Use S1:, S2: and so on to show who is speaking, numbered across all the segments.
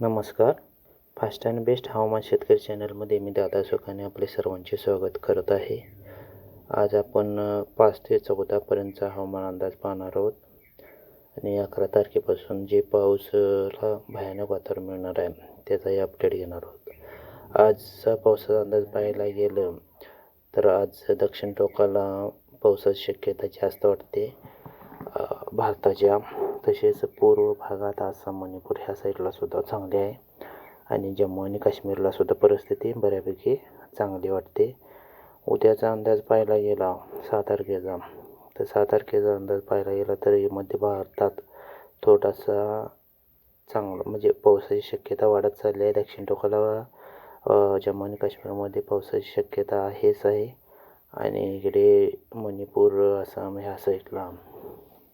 S1: नमस्कार. Fast and best हवामान शेतकरी चॅनलमध्ये मी दादा सुखाने आपले सर्वांचे स्वागत करत आहे. आज आपण पाच ते चौदापर्यंतचा हवामान अंदाज पाहणार आहोत. आणि अकरा तारखेपासून जे पाऊसला भयानक वातावरण मिळणार आहे त्याचाही अपडेट घेणार आहोत. आजचा पावसाचा अंदाज पाहायला गेलं तर आज दक्षिण टोकाला पावसाची शक्यता जास्त वाटते. भारताच्या तसेच पूर्व भागात आसाम मणिपूर ह्या साईडला सुद्धा चांगली आहे. आणि जम्मू आणि काश्मीरला सुद्धा परिस्थिती बऱ्यापैकी चांगली वाटते. उद्याचा अंदाज पाहायला गेला सहा तारखेचा. तर सहा तारखेचा अंदाज पाहायला गेला तर मध्य भारतात थोडासा चांगला म्हणजे पावसाची शक्यता वाढत चालली आहे. दक्षिण टोकाला जम्मू आणि काश्मीरमध्ये पावसाची शक्यता आहेच आहे. आणि इकडे मणिपूर आसाम ह्या साईडला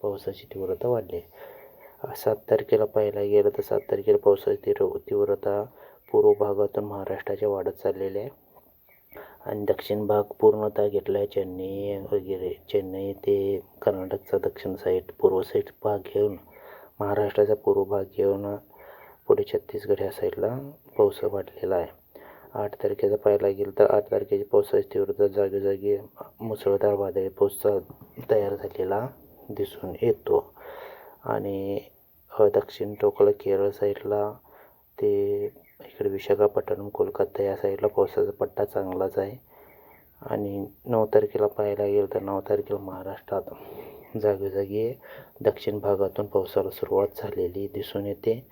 S1: पावसाची तीव्रता वाढली आहे. सात तारखेला पाहायला गेलं तर सात तारखेला पावसाची तीव्र तीव्रता पूर्व भागातून महाराष्ट्राच्या वाढत चाललेली आहे. आणि दक्षिण भाग पूर्णतः घेतला आहे. चेन्नई वगैरे चेन्नई ते कर्नाटकचा दक्षिण साईड पूर्व साईड भाग घेऊन महाराष्ट्राचा पूर्व भाग घेऊन पुढे छत्तीसगड ह्या साईडला पाऊस वाढलेला आहे. आठ तारखेचा पाहायला गेलं तर आठ तारखेची पावसाची तीव्रता जागोजागी मुसळधार वादळी पाऊस तयार झालेला दिसून येतो. आणि दक्षिण टोकाला केरळ साईडला ते इकडे विशाखापट्टणम कोलकाता या साईडला पावसाचा पट्टा चांगलाच आहे. आणि नऊ तारखेला पाहायला गेलं तर नऊ तारखेला महाराष्ट्रात जागोजागी दक्षिण भागातून पावसाला सुरुवात झालेली दिसून येते.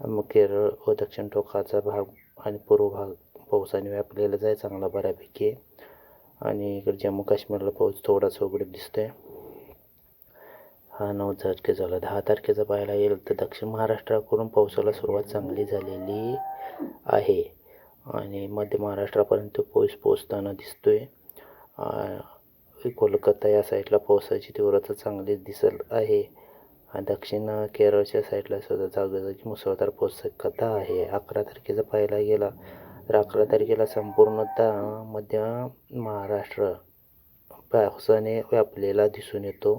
S1: मग केरळ व दक्षिण टोकाचा भाग आणि पूर्व भाग पावसाने व्यापलेलाच आहे चांगला बऱ्यापैकी. आणि इकडे जम्मू काश्मीरला पाऊस थोडासा दिसतो दिसतोय. हा नऊ तारखे झाला. दहा तारखेचा पाहायला गेलं तर दक्षिण महाराष्ट्राकडून पावसाला सुरुवात चांगली झालेली आहे. आणि मध्य महाराष्ट्रापर्यंत पाऊस पोचताना दिसतोय. आहे कोलकाता या साईडला पावसाची तीव्रता चांगली दिसत आहे. दक्षिण केरळच्या साईडला सुद्धा जागोजागी मुसळधार पाऊस शक्यता आहे. अकरा तारखेचा पाहायला गेला तर अकरा तारखेला संपूर्णतः मध्य महाराष्ट्र पावसाने व्यापलेला दिसून येतो.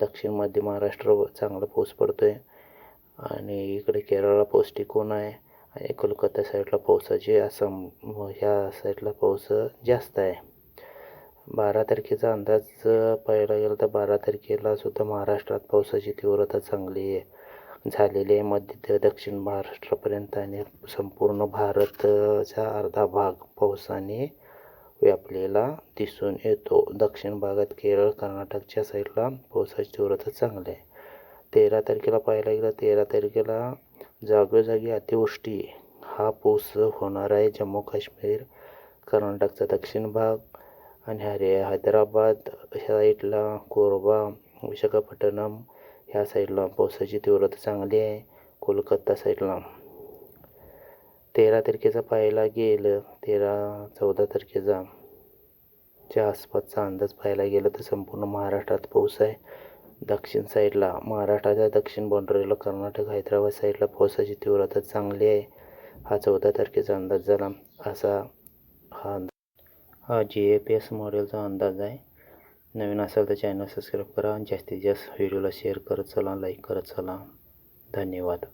S1: दक्षिण मध्य महाराष्ट्र चांगला पाऊस पडतो आहे आणि इकडे केरळला पाऊस टिकून आहे. आणि कोलकाता साईडला पावसाची आसाम ह्या साईडला पाऊस जास्त आहे. बारा तारखेचा अंदाज पाहायला गेला तर बारा तारखेला सुद्धा महाराष्ट्रात पावसाची तीव्रता चांगली आहे. झालेली आहे. मध्य ते दक्षिण महाराष्ट्रापर्यंत आणि संपूर्ण भारतचा अर्धा भाग पावसाने व्यापलेला दिसून येतो. दक्षिण भागात केरळ कर्नाटकच्या साईडला पावसाची तीव्रता चांगली आहे. तेरा तारखेला पाहायला गेलं तेरा तारखेला जागोजागी अतिवृष्टी. हा पाऊस होणार आहे जम्मू काश्मीर कर्नाटकचा दक्षिण भाग आणि हरे हैदराबाद ह्या साईडला कोरबा विशाखापट्टणम ह्या साईडला पावसाची तीव्रता चांगली आहे. कोलकाता साईडला तेरा तारखेचा पाहायला गेलं तेरा चौदा तारखेचा च्या आसपासचा अंदाज पाहायला गेलं तर संपूर्ण महाराष्ट्रात पाऊस आहे. दक्षिण साईडला महाराष्ट्राच्या दक्षिण बाउंड्रीला कर्नाटक हैदराबाद साईडला पावसाची तीव्रता चांगली आहे. हा चौदा तारखेचा अंदाज झाला. असा हा अंदाज. हा जी ए पी एस मॉडेलचा अंदाज आहे. नवीन असेल तर चॅनल सबस्क्राईब करा. आणि जास्तीत जास्त व्हिडिओला शेअर करत चला लाईक करत चला. धन्यवाद.